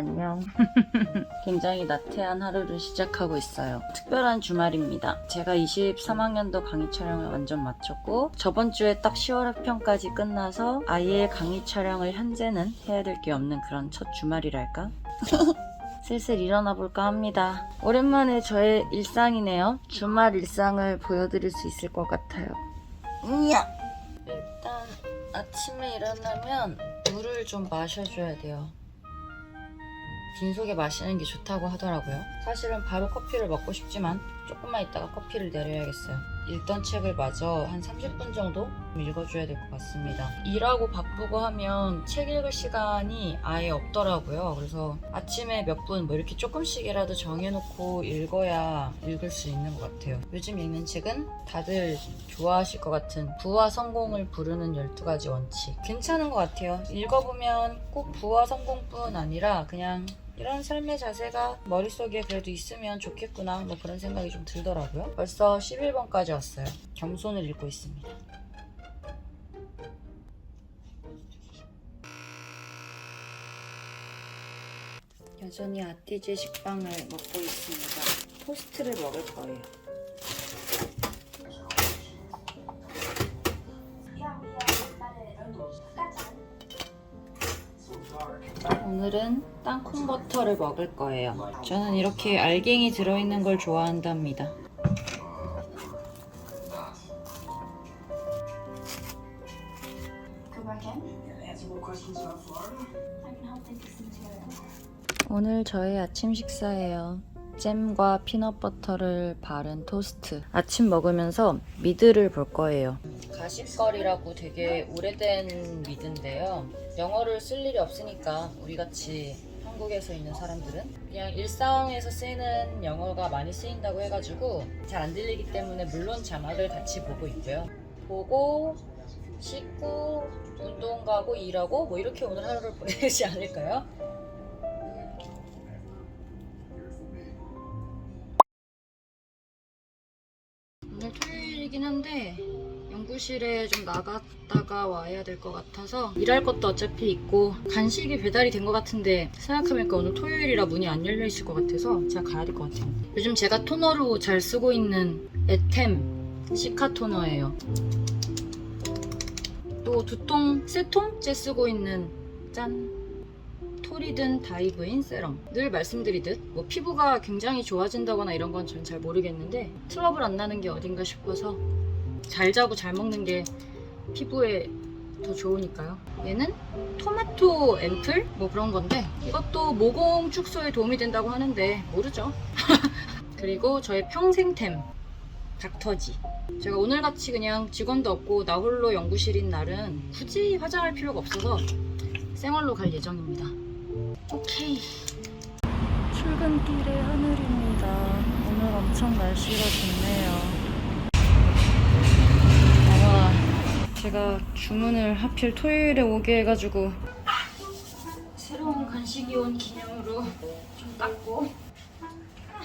안녕. 굉장히 나태한 하루를 시작하고 있어요. 특별한 주말입니다. 제가 23학년도 강의 촬영을 완전 마쳤고 저번 주에 딱 10월 학평까지 끝나서 아예 강의 촬영을 현재는 해야 될 게 없는 그런 첫 주말이랄까? 슬슬 일어나 볼까 합니다. 오랜만에 저의 일상이네요. 주말 일상을 보여드릴 수 있을 것 같아요. 이야! 일단 아침에 일어나면 물을 좀 마셔줘야 돼요. 빈속에 마시는 게 좋다고 하더라고요. 사실은 바로 커피를 먹고 싶지만 조금만 있다가 커피를 내려야겠어요. 읽던 책을 마저 한 30분 정도 읽어줘야 될 것 같습니다. 일하고 바쁘고 하면 책 읽을 시간이 아예 없더라고요. 그래서 아침에 몇 분 뭐 이렇게 조금씩이라도 정해놓고 읽어야 읽을 수 있는 것 같아요. 요즘 읽는 책은 다들 좋아하실 것 같은 부와 성공을 부르는 12가지 원칙. 괜찮은 것 같아요. 읽어보면 꼭 부와 성공뿐 아니라 그냥 이런 삶의 자세가 머릿속에 그래도 있으면 좋겠구나 뭐 그런 생각이 좀 들더라고요. 벌써 11번까지 왔어요. 겸손을 읽고 있습니다. 여전히 아띠제 식빵을 먹고 있습니다. 토스트를 먹을 거예요. 오늘은 땅콩 버터를 먹을 거예요. 저는 이렇게 알갱이 들어있는 걸 좋아한답니다. 오늘 저의 아침 식사예요. 잼과 피넛버터를 바른 토스트. 아침 먹으면서 미드를 볼 거예요. 가십거리라고 되게 오래된 미드인데요. 영어를 쓸 일이 없으니까 우리 같이 한국에서 있는 사람들은 그냥 일상에서 쓰이는 영어가 많이 쓰인다고 해가지고 잘 안 들리기 때문에 물론 자막을 같이 보고 있고요. 보고 씻고 운동 가고 일하고 뭐 이렇게 오늘 하루를 보내지 않을까요? 오늘 토요일이긴 한데 연구실에 좀 나갔다가 와야 될 것 같아서 일할 것도 어차피 있고 간식이 배달이 된 것 같은데 생각해보니까 오늘 토요일이라 문이 안 열려 있을 것 같아서 제가 가야 될 것 같아요. 요즘 제가 토너로 잘 쓰고 있는 에템 시카 토너예요. 또 두통 세 통째 쓰고 있는 짠 토리든 다이브인 세럼 늘 말씀드리듯 뭐 피부가 굉장히 좋아진다거나 이런 건 전 잘 모르겠는데 트러블 안 나는 게 어딘가 싶어서 잘 자고 잘 먹는 게 피부에 더 좋으니까요 얘는 토마토 앰플 뭐 그런 건데 이것도 모공 축소에 도움이 된다고 하는데 모르죠 그리고 저의 평생템 닥터지 제가 오늘같이 그냥 직원도 없고 나 홀로 연구실인 날은 굳이 화장할 필요가 없어서 생얼로 갈 예정입니다 오케이. 출근길의 하늘입니다. 오늘 엄청 날씨가 좋네요. 아, 제가 주문을 하필 토요일에 오게 해가지고 새로운 간식이 온 기념으로 좀 닦고. 아,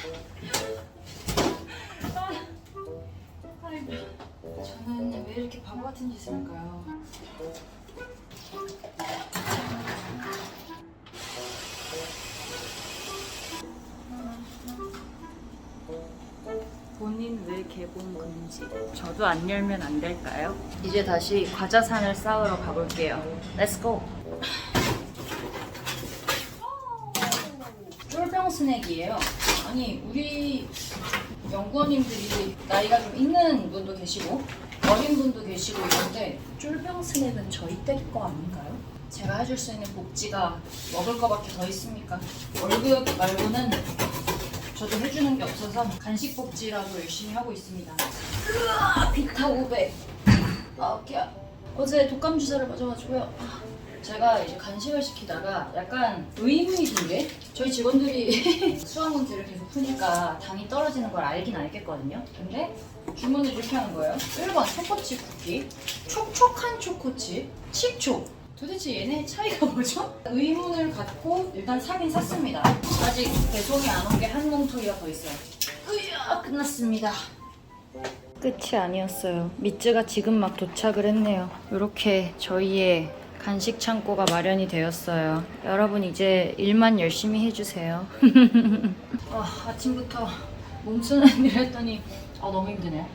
저는 왜 이렇게 바보 같은 짓을 할까요? 본인 외 개봉 금지. 저도 안 열면 안 될까요? 이제 다시 과자산을 쌓으러 가볼게요. Let's go. 쫄병 스낵이에요. 아니 우리 연구원님들이 나이가 좀 있는 분도 계시고 어린 분도 계시고 있는데 쫄병 스낵은 저희 때 거 아닌가요? 제가 해줄 수 있는 복지가 먹을 거밖에 더 있습니까? 월급 말고는 저도 해주는 게 없어서 간식 복지라도 열심히 하고 있습니다. 으아, 비타 500. 아, 오케이. 어제 독감 주사를 맞아가지고요. 아, 제가 이제 간식을 시키다가 약간 의문이 든 게 저희 직원들이 수학 문제를 계속 푸니까 당이 떨어지는 걸 알긴 알겠거든요. 근데 주문을 이렇게 하는 거예요. 1번 초코칩 쿠키, 촉촉한 초코칩, 칩촉. 도대체 얘네 차이가 뭐죠? 의문을 갖고 일단 사긴 샀습니다. 아직 배송이 안 온 게한 몽통이가 더 있어요. 으야 끝났습니다. 끝이 아니었어요. 미츠가 지금 막 도착을 했네요. 이렇게 저희의 간식 창고가 마련이 되었어요. 여러분 이제 일만 열심히 해주세요. 아, 아침부터 몸쓰는 일 했더니 아, 너무 힘드네요.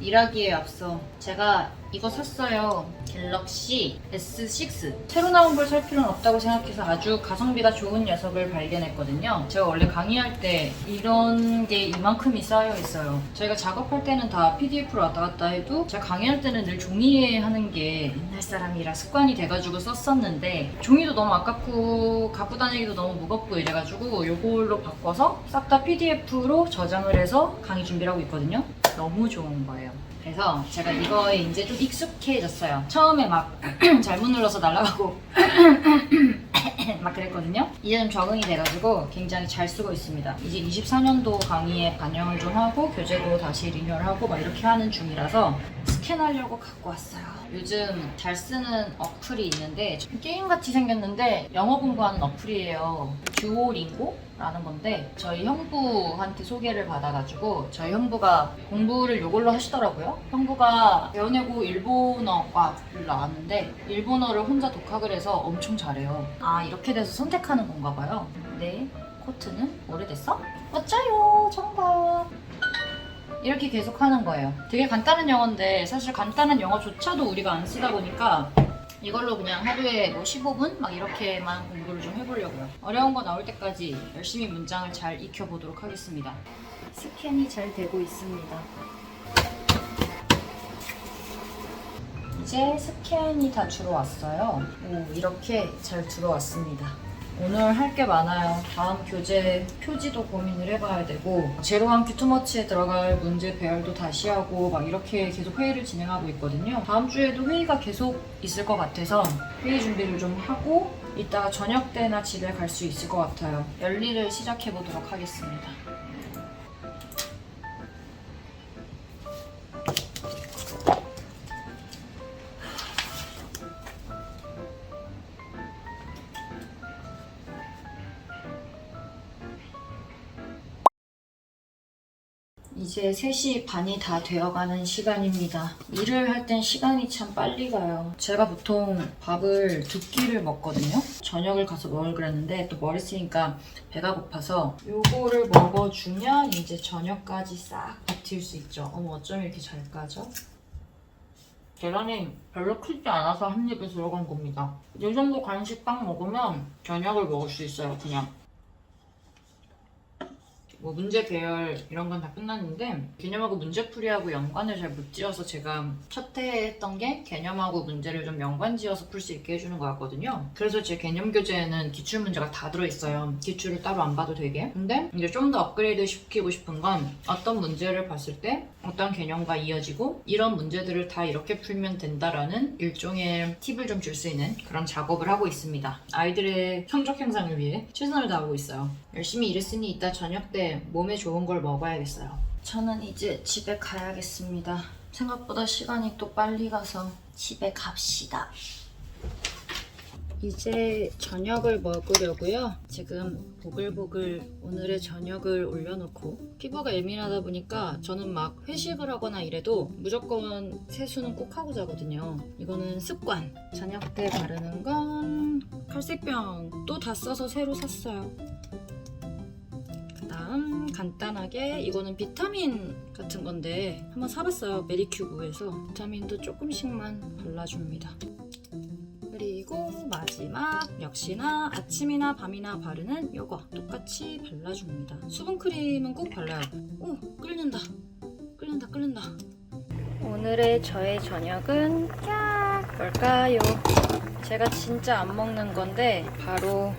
일하기에 앞서 제가 이거 샀어요. 갤럭시 S6. 새로 나온 걸 살 필요는 없다고 생각해서 아주 가성비가 좋은 녀석을 발견했거든요. 제가 원래 강의할 때 이런 게 이만큼이 쌓여 있어요. 저희가 작업할 때는 다 PDF로 왔다 갔다 해도 제가 강의할 때는 늘 종이에 하는 게 옛날 사람이라 습관이 돼가지고 썼었는데 종이도 너무 아깝고 갖고 다니기도 너무 무겁고 이래가지고 이걸로 바꿔서 싹 다 PDF로 저장을 해서 강의 준비를 하고 있거든요. 너무 좋은 거예요. 그래서 제가 이거에 이제 좀 익숙해졌어요. 처음에 막 잘못 눌러서 날아가고 막 그랬거든요. 이제 좀 적응이 돼가지고 굉장히 잘 쓰고 있습니다. 이제 24년도 강의에 반영을 좀 하고 교재도 다시 리뉴얼하고 막 이렇게 하는 중이라서 스캔하려고 갖고 왔어요. 요즘 잘 쓰는 어플이 있는데 게임같이 생겼는데 영어 공부하는 어플이에요. 듀오링고 라는 건데 저희 형부한테 소개를 받아가지고 저희 형부가 공부를 이걸로 하시더라고요. 형부가 배워내고 일본어과를 나왔는데 일본어를 혼자 독학을 해서 엄청 잘해요. 아 이렇게 돼서 선택하는 건가 봐요. 네 코트는 오래됐어? 어쩌요 정답. 이렇게 계속 하는 거예요. 되게 간단한 영어인데 사실 간단한 영어조차도 우리가 안 쓰다 보니까 이걸로 그냥 하루에 뭐 15분 막 이렇게만 공부를 좀 해보려고요. 어려운 거 나올 때까지 열심히 문장을 잘 익혀보도록 하겠습니다. 스캔이 잘 되고 있습니다. 이제 스캔이 다 들어왔어요. 오, 이렇게 잘 들어왔습니다. 오늘 할 게 많아요. 다음 교재 표지도 고민을 해봐야 되고 제로한 큐투머치에 들어갈 문제 배열도 다시 하고 막 이렇게 계속 회의를 진행하고 있거든요. 다음 주에도 회의가 계속 있을 것 같아서 회의 준비를 좀 하고 이따가 저녁 때나 집에 갈 수 있을 것 같아요. 열일을 시작해 보도록 하겠습니다. 이제 3시 반이 다 되어가는 시간입니다. 일을 할 땐 시간이 참 빨리 가요. 제가 보통 밥을 두 끼를 먹거든요. 저녁을 가서 먹을 그랬는데 또 머리 쓰니까 배가 고파서 요거를 먹어주면 이제 저녁까지 싹 버틸 수 있죠. 어머 어쩜 이렇게 잘 까죠? 계란이 별로 크지 않아서 한 입에 들어간 겁니다. 이 정도 간식 빵 먹으면 저녁을 먹을 수 있어요, 그냥. 뭐 문제 배열 이런 건 다 끝났는데 개념하고 문제풀이하고 연관을 잘 못 지어서 제가 첫해 했던 게 개념하고 문제를 좀 연관 지어서 풀 수 있게 해주는 것 같거든요. 그래서 제 개념 교재에는 기출 문제가 다 들어있어요. 기출을 따로 안 봐도 되게. 근데 이제 좀 더 업그레이드 시키고 싶은 건 어떤 문제를 봤을 때 어떤 개념과 이어지고 이런 문제들을 다 이렇게 풀면 된다라는 일종의 팁을 좀 줄 수 있는 그런 작업을 하고 있습니다. 아이들의 성적 향상을 위해 최선을 다하고 있어요. 열심히 일했으니 이따 저녁 때 몸에 좋은 걸 먹어야겠어요. 저는 이제 집에 가야겠습니다. 생각보다 시간이 또 빨리 가서 집에 갑시다. 이제 저녁을 먹으려고요. 지금 보글보글 오늘의 저녁을 올려놓고 피부가 예민하다 보니까 저는 막 회식을 하거나 이래도 무조건 세수는 꼭 하고 자거든요. 이거는 습관. 저녁 때 바르는 건 칼색병 또 다 써서 새로 샀어요. 그다음 간단하게 이거는 비타민 같은 건데 한번 사봤어요 메리큐브에서 비타민도 조금씩만 발라줍니다. 그리고 마지막 역시나 아침이나 밤이나 바르는 이거 똑같이 발라줍니다. 수분 크림은 꼭 발라요. 오 끓는다 끓는다 끓는다. 오늘의 저의 저녁은 야 뭘까요? 제가 진짜 안 먹는 건데 바로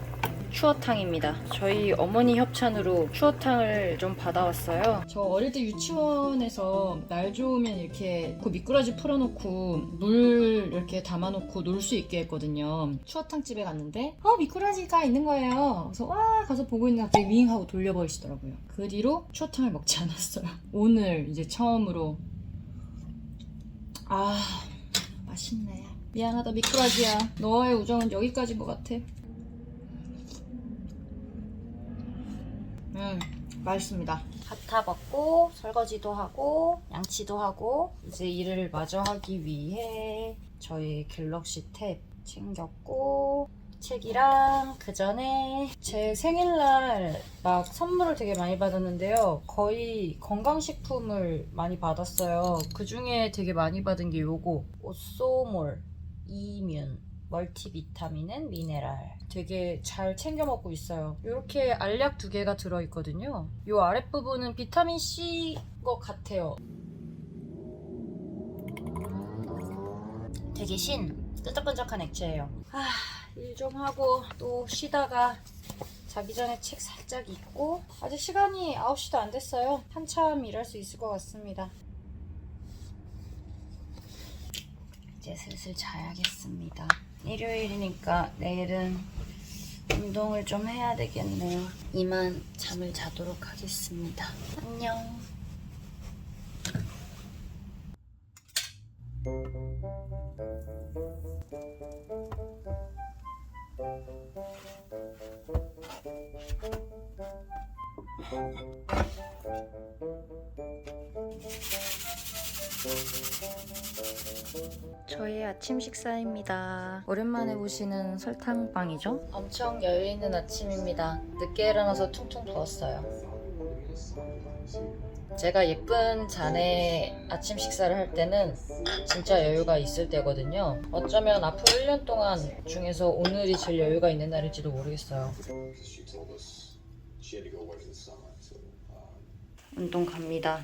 추어탕입니다. 저희 어머니 협찬으로 추어탕을 좀 받아왔어요. 저 어릴 때 유치원에서 날 좋으면 이렇게 그 미꾸라지 풀어놓고 물 이렇게 담아놓고 놀 수 있게 했거든요. 추어탕 집에 갔는데 어 미꾸라지가 있는 거예요. 그래서 와 가서 보고 있는데 갑자기 윙 하고 돌려버리시더라고요. 그 뒤로 추어탕을 먹지 않았어요. 오늘 이제 처음으로 아 맛있네. 미안하다 미꾸라지야. 너의 우정은 여기까지인 것 같아. 음, 맛있습니다. 밥 다 먹고 설거지도 하고 양치도 하고 이제 일을 마저 하기 위해 저희 갤럭시 탭 챙겼고 책이랑 그 전에 제 생일날 막 선물을 되게 많이 받았는데요. 거의 건강식품을 많이 받았어요. 그 중에 되게 많이 받은 게 요거 오소몰 이뮨 멀티비타민은 미네랄 되게 잘 챙겨 먹고 있어요. 이렇게 알약 두 개가 들어있거든요. 이 아랫부분은 비타민 C 것 같아요. 되게 신 끈적끈적한 액체예요. 아, 일 좀 하고 또 쉬다가 자기 전에 책 살짝 읽고 아직 시간이 9시도 안 됐어요. 한참 일할 수 있을 것 같습니다. 이제 슬슬 자야겠습니다. 일요일이니까 내일은 운동을 좀 해야 되겠네요. 이만 잠을 자도록 하겠습니다. 안녕. 저의 아침 식사입니다. 오랜만에 보시는 설탕빵이죠? 엄청 여유 있는 아침입니다. 늦게 일어나서 퉁퉁 부었어요. 제가 예쁜 자네 아침 식사를 할 때는 진짜 여유가 있을 때거든요. 어쩌면 앞으로 1년 동안 중에서 오늘이 제일 여유가 있는 날일지도 모르겠어요. um, 운동 갑니다.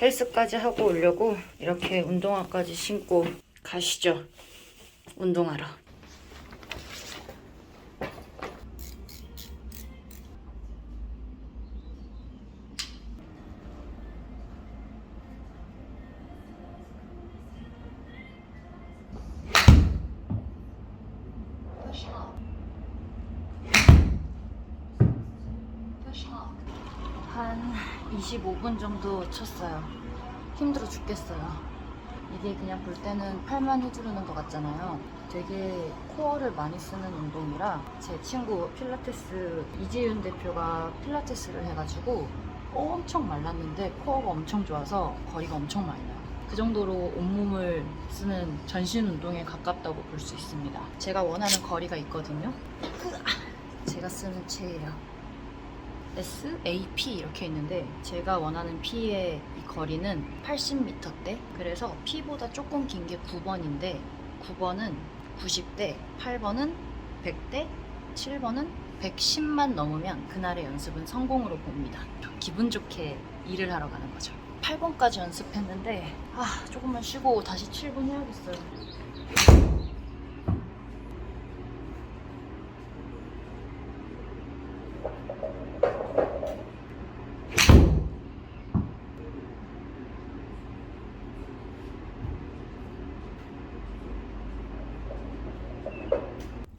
헬스까지 하고 오려고 이렇게 운동화까지 신고 가시죠. 운동하러. 쳤어요. 힘들어 죽겠어요. 이게 그냥 볼 때는 팔만 휘두르는 것 같잖아요. 되게 코어를 많이 쓰는 운동이라 제 친구 필라테스 이재윤 대표가 필라테스를 해가지고 엄청 말랐는데 코어가 엄청 좋아서 거리가 엄청 많이 나요. 그 정도로 온몸을 쓰는 전신 운동에 가깝다고 볼 수 있습니다. 제가 원하는 거리가 있거든요. 제가 쓰는 채예요. S, A, P 이렇게 있는데 제가 원하는 P의 이 거리는 80m대. 그래서 P보다 조금 긴 게 9번인데 9번은 90대 8번은 100대 7번은 110만 넘으면 그날의 연습은 성공으로 봅니다. 기분 좋게 일을 하러 가는 거죠. 8번까지 연습했는데 아 조금만 쉬고 다시 7번 해야겠어요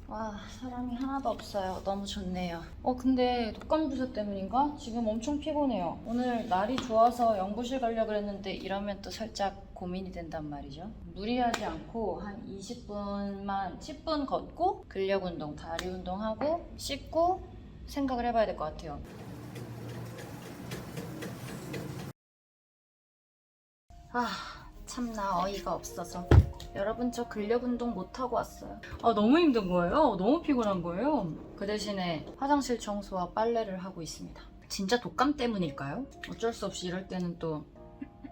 와 사람이 하나도 없어요. 너무 좋네요. 어 근데 독감 주사 때문인가? 지금 엄청 피곤해요. 오늘 날이 좋아서 연구실 가려고 했는데 이러면 또 살짝 고민이 된단 말이죠. 무리하지 않고 한 20분만 10분 걷고 근력 운동 다리 운동하고 씻고 생각을 해봐야 될 것 같아요. 아 참나 어이가 없어서 여러분 저 근력 운동 못 하고 왔어요. 아 너무 힘든 거예요. 너무 피곤한 거예요. 그 대신에 화장실 청소와 빨래를 하고 있습니다. 진짜 독감 때문일까요? 어쩔 수 없이 이럴 때는 또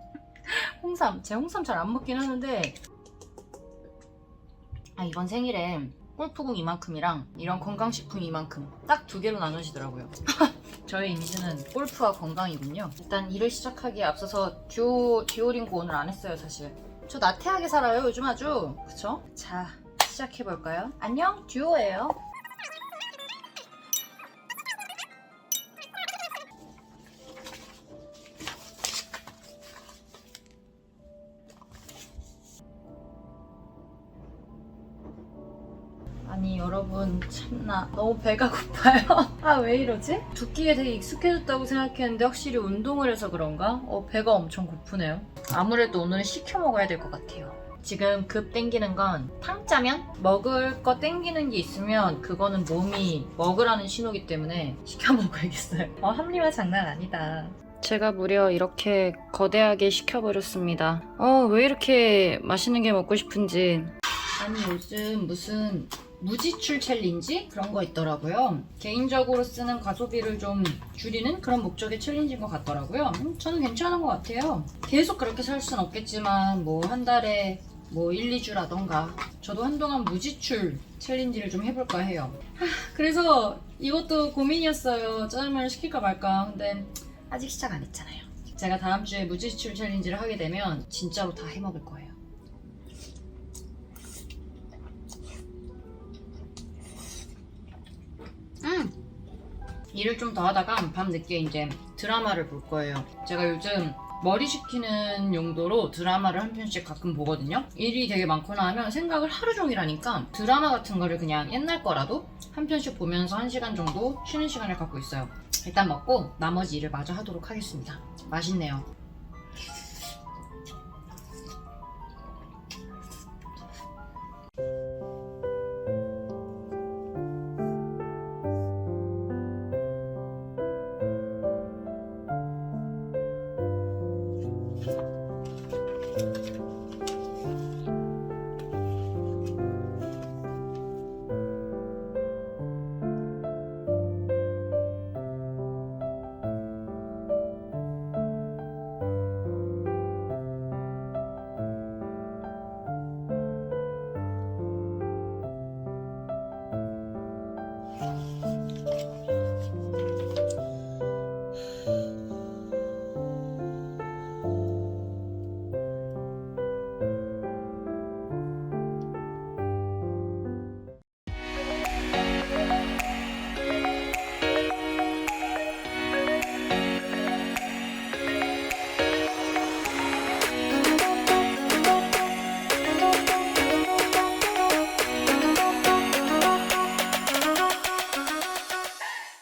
홍삼. 제 홍삼 잘 안 먹긴 하는데 아 이번 생일에 골프공 이만큼이랑 이런 건강식품 이만큼 딱 두 개로 나누시더라고요. 저의 이미지는 골프와 건강이군요. 일단 일을 시작하기에 앞서서 듀오, 듀오링고 오늘 안 했어요, 사실. 저 나태하게 살아요, 요즘 아주. 그쵸? 자, 시작해볼까요? 안녕, 듀오예요. 아니 여러분 참나 너무 배가 고파요 아 왜 이러지? 두 끼에 되게 익숙해졌다고 생각했는데 확실히 운동을 해서 그런가? 어 배가 엄청 고프네요 아무래도 오늘은 시켜 먹어야 될 것 같아요. 지금 급 땡기는 건 탕짜면? 먹을 거 땡기는 게 있으면 그거는 몸이 먹으라는 신호기 때문에 시켜 먹어야겠어요. 어 합리화 장난 아니다. 제가 무려 이렇게 거대하게 시켜버렸습니다. 어 왜 이렇게 맛있는 게 먹고 싶은지. 아니 요즘 무슨 무지출 챌린지 그런 거 있더라고요. 개인적으로 쓰는 가소비를 좀 줄이는 그런 목적의 챌린지인 것 같더라고요. 음, 저는 괜찮은 것 같아요. 계속 그렇게 살 수는 없겠지만 뭐 한 달에 뭐 1, 2주라던가 저도 한동안 무지출 챌린지를 좀 해볼까 해요. 하, 그래서 이것도 고민이었어요. 짜장면을 시킬까 말까. 근데 아직 시작 안 했잖아요. 제가 다음 주에 무지출 챌린지를 하게 되면 진짜로 다 해먹을 거예요. 일을 좀 더 하다가 밤 늦게 이제 드라마를 볼 거예요. 제가 요즘 머리 식히는 용도로 드라마를 한 편씩 가끔 보거든요. 일이 되게 많거나 하면 생각을 하루 종일 하니까 드라마 같은 거를 그냥 옛날 거라도 한 편씩 보면서 한 시간 정도 쉬는 시간을 갖고 있어요. 일단 먹고 나머지 일을 마저 하도록 하겠습니다. 맛있네요.